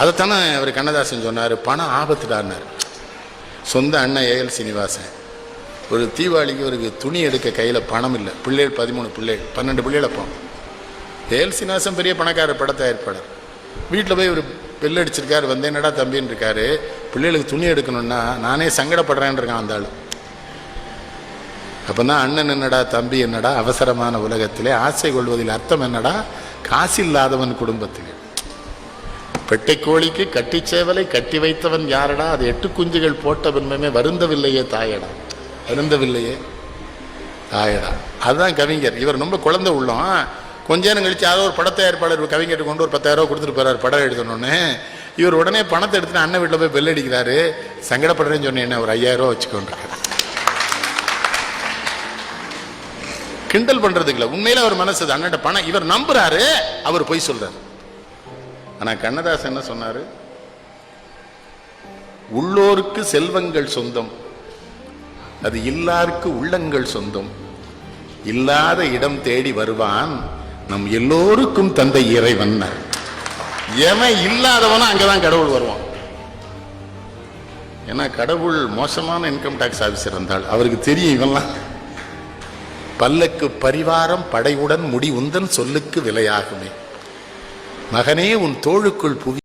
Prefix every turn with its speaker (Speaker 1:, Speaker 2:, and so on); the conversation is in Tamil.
Speaker 1: அதைத்தானே அவர் கண்ணதாசன் சொன்னார் பணம் ஆபத்துடான்னார் சொந்த அண்ணன் ஏஎல் சீனிவாசன் ஒரு தீபாவளிக்கு ஒரு துணி எடுக்க கையில் பணம் இல்லை. பிள்ளைகள் பதிமூணு பிள்ளைகள் பன்னெண்டு பிள்ளைகள் அப்போ ஏஎல் சீனிவாசன் பெரிய பணக்கார பட தயாரிப்பாளர். வீட்டில் போய் ஒரு பெல் அடிச்சிருக்காரு வந்து என்னடா தம்பின்னு இருக்காரு. பிள்ளைகளுக்கு துணி எடுக்கணும்னா நானே சங்கடப்படுறேன்னு இருக்கான் அந்த ஆள். அப்போ தான் அண்ணன் என்னடா தம்பி என்னடா அவசரமான உலகத்திலே ஆசை கொள்வதில் அர்த்தம் என்னடா? காசு இல்லாதவன் குடும்பத்தில். பெட்டை கோழிக்கு கட்டி சேவலை கட்டி வைத்தவன் யாரடா? அது எட்டு குஞ்சுகள் போட்ட பின்பமே வருந்தவில்லையே தாயடா. வருந்தவில்லையே தாயடா. அதுதான் கவிஞர். இவர் ரொம்ப குழந்தை உள்ளம். கொஞ்ச நேரம் கழிச்சு யாரோ ஒரு படத்தை ஏற்பாளர் கவிஞர்கிட்ட கொண்டு ஒரு பத்தாயிரம் ரூபா கொடுத்துட்டு போறாரு படம் எடுக்கணும்னு இவர் உடனே பணத்தை எடுத்துட்டு அண்ணன் வீட்டில் போய் பெல் அடிக்கிறாரு. சங்கடப்படுறேன்னு சொன்னேன் என்ன ஒரு ஐயாயிரம் ரூபா வச்சுக்கோன்றாரு. கிண்டல் பண்றதுக்குல உண்மையில அவர் மனசு அது. அண்ணன் பணம். இவர் நம்புறாரு. அவர் பொய் சொல்றாரு. ஆனா கண்ணதாசன் என்ன சொன்னாரு? உள்ளோருக்கு செல்வங்கள் சொந்தம். அது இல்லாருக்கு உள்ளங்கள் சொந்தம். இல்லாத இடம் தேடி வருவான் நம் எல்லோருக்கும் தந்தை இறைவன். எவன் இல்லாதவனும் அங்கதான் கடவுள் வருவான். ஏன்னா கடவுள் மோசமான இன்கம் டாக்ஸ் ஆபீசர் இருந்தால் அவருக்கு தெரியும் இவன்லாம். பல்லக்கு பரிவாரம் படையுடன் முடி உந்தன் சொல்லுக்கு விலையாகுமே. மகனே உன் தோளுக்குள் புவி